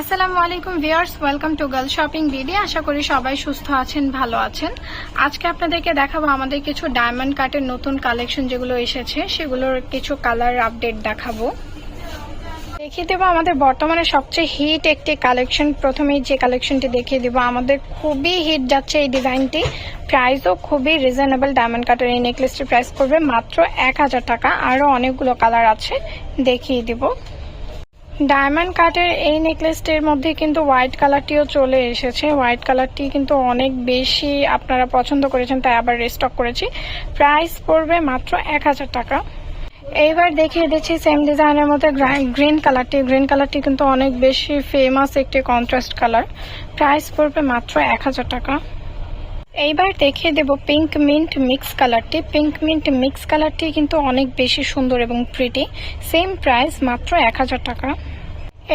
আসসালামু আলাইকুম viewers, welcome to girl shopping BD আশা করি সবাই সুস্থ আছেন, ভালো আছেন। আজকে আপনাদেরকে দেখাবো আমাদের কিছু ডায়মন্ড কাটের নতুন কালেকশন যেগুলো এসেছে, সেগুলোর কিছু কালার আপডেট দেখাবো। দেখিয়ে দেবো আমাদের বর্তমানে সবচেয়ে হিট একটি কালেকশন প্রথমেই যে কালেকশনটি দেখিয়ে দেবো, আমাদের খুবই হিট যাচ্ছে এই ডিজাইনটি প্রাইসও খুবই রিজনেবল ডায়মন্ড কাটের এই নেকলেসটির প্রাইস পড়বে মাত্র এক হাজার টাকা। আরও অনেকগুলো কালার আছে, দেখিয়ে দিব। ডায়মন্ড কাটের এই নেকলেসটির মধ্যে কিন্তু হোয়াইট কালারটিও চলে এসেছে। হোয়াইট কালারটি কিন্তু অনেক বেশি আপনারা পছন্দ করেছেন, তাই আবার রিস্টক করেছি। প্রাইস পড়বে মাত্র এক হাজার টাকা। এইবার দেখিয়ে দিচ্ছি সেম ডিজাইনের মধ্যে গ্রিন কালারটি। গ্রিন কালারটি কিন্তু অনেক বেশি ফেমাস একটি কন্ট্রাস্ট কালার প্রাইস পড়বে মাত্র এক হাজার টাকা। এইবার দেখিয়ে দেব পিঙ্ক মিন্ট মিক্স কালারটি পিঙ্ক মিন্ট মিক্স কালারটি কিন্তু অনেক বেশি সুন্দর এবং প্রিটি সেম প্রাইস মাত্র এক হাজার টাকা।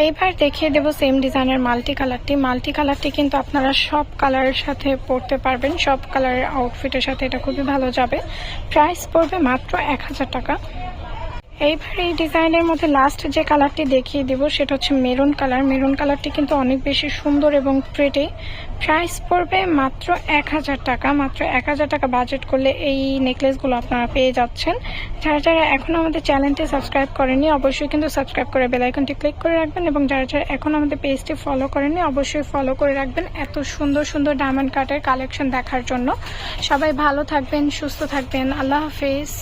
এইবার দেখিয়ে দেব সেম ডিজাইনের মাল্টি কালারটি মাল্টি কালারটি কিন্তু আপনারা সব কালারের সাথে পরতে পারবেন। সব কালারের আউটফিটের সাথে এটা খুবই ভালো যাবে। প্রাইস পড়বে মাত্র এক হাজার টাকা। এইবার এই ডিজাইনের মধ্যে লাস্ট যে কালারটি দেখিয়ে দিব, সেটা হচ্ছে মেরুন কালার মেরুন কালারটি কিন্তু অনেক বেশি সুন্দর এবং প্রেটে প্রাইস পড়বে মাত্র এক হাজার টাকা। মাত্র এক হাজার টাকা বাজেট করলে এই নেকলেসগুলো আপনারা পেয়ে যাচ্ছেন। যারা যারা এখন আমাদের চ্যানেলটি সাবস্ক্রাইব করেনি অবশ্যই কিন্তু সাবস্ক্রাইব করে বেলাইকনটি ক্লিক করে রাখবেন এবং যারা যারা এখন আমাদের পেজটি ফলো করেনি অবশ্যই ফলো করে রাখবেন এত সুন্দর সুন্দর ডায়মন্ড কাটের কালেকশন দেখার জন্য। সবাই ভালো থাকবেন, সুস্থ থাকবেন। আল্লাহ হাফিজ।